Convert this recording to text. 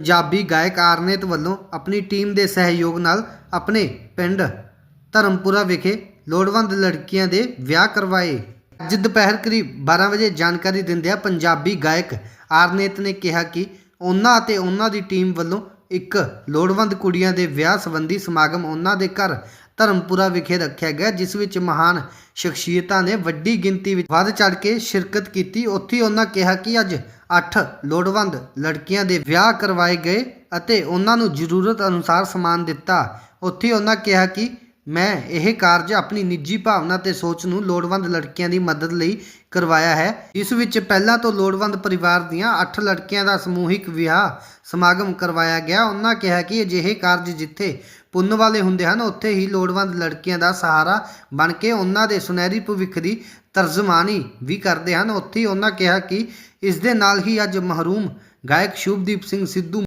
ਪੰਜਾਬੀ ਗਾਇਕ ਆਰਨੇਤ ਵੱਲੋਂ ਆਪਣੀ ਟੀਮ ਦੇ ਸਹਿਯੋਗ ਨਾਲ ਆਪਣੇ ਪਿੰਡ ਧਰਮਪੁਰਾ ਵਿਖੇ ਲੋੜਵੰਦ ਲੜਕੀਆਂ ਦੇ ਵਿਆਹ ਕਰਵਾਏ। ਅੱਜ ਦੁਪਹਿਰ ਕਰੀਬ 12 ਵਜੇ ਜਾਣਕਾਰੀ ਦਿੰਦਿਆਂ ਪੰਜਾਬੀ ਗਾਇਕ ਆਰਨੇਤ ਨੇ ਕਿਹਾ ਕਿ ਉਹਨਾਂ ਅਤੇ ਉਹਨਾਂ ਦੀ ਟੀਮ ਵੱਲੋਂ ਇੱਕ ਲੋੜਵੰਦ ਕੁੜੀਆਂ ਦੇ ਵਿਆਹ ਸੰਬੰਧੀ ਸਮਾਗਮ ਉਹਨਾਂ ਦੇ ਘਰ ਧਰਮਪੁਰਾ ਵਿਖੇ ਰੱਖਿਆ ਗਿਆ, ਜਿਸ ਵਿੱਚ ਮਹਾਨ ਸ਼ਖਸੀਅਤਾਂ ਨੇ ਵੱਡੀ ਗਿਣਤੀ ਵਿੱਚ ਵੱਧ ਚੜ ਕੇ ਸ਼ਿਰਕਤ ਕੀਤੀ। ਉੱਥੇ ਉਹਨਾਂ ਕਿਹਾ ਕਿ ਅੱਜ 8 ਲੋੜਵੰਦ ਲੜਕੀਆਂ ਦੇ ਵਿਆਹ ਕਰਵਾਏ ਗਏ ਅਤੇ ਉਹਨਾਂ ਨੂੰ ਜ਼ਰੂਰਤ ਅਨੁਸਾਰ ਸਮਾਨ ਦਿੱਤਾ। ਉੱਥੇ ਉਹਨਾਂ ਕਿਹਾ ਕਿ ਮੈਂ ਇਹ ਕਾਰਜ ਆਪਣੀ ਨਿੱਜੀ ਭਾਵਨਾ ਤੇ ਸੋਚ ਨੂੰ ਲੋੜਵੰਦ ਲੜਕੀਆਂ ਦੀ ਮਦਦ ਲਈ ਕਰਵਾਇਆ ਹੈ। ਇਸ ਵਿੱਚ ਪਹਿਲਾਂ ਤੋਂ ਲੋੜਵੰਦ ਪਰਿਵਾਰ ਦੀਆਂ 8 ਲੜਕੀਆਂ ਦਾ ਸਮੂਹਿਕ ਵਿਆਹ ਸਮਾਗਮ ਕਰਵਾਇਆ ਗਿਆ। ਉਹਨਾਂ ਕਿਹਾ ਕਿ ਅਜਿਹੇ ਕਾਰਜ ਜਿੱਥੇ ਪੁੰਨ ਵਾਲੇ ਹੁੰਦੇ ਹਨ, ਉੱਥੇ ਹੀ ਲੋੜਵੰਦ ਲੜਕੀਆਂ ਦਾ ਸਹਾਰਾ ਬਣ ਕੇ ਉਹਨਾਂ ਦੇ ਸੁਨਹਿਰੀ ਭਵਿੱਖ ਦੀ ਤਰਜਮਾਨੀ ਵੀ ਕਰਦੇ ਹਨ। ਉੱਥੇ ਹੀ ਉਹਨਾਂ ਕਿਹਾ ਕਿ ਇਸ ਦੇ ਨਾਲ ਹੀ ਅੱਜ ਮਹਰੂਮ ਗਾਇਕ ਸ਼ੁਭਦੀਪ ਸਿੰਘ ਸਿੱਧੂ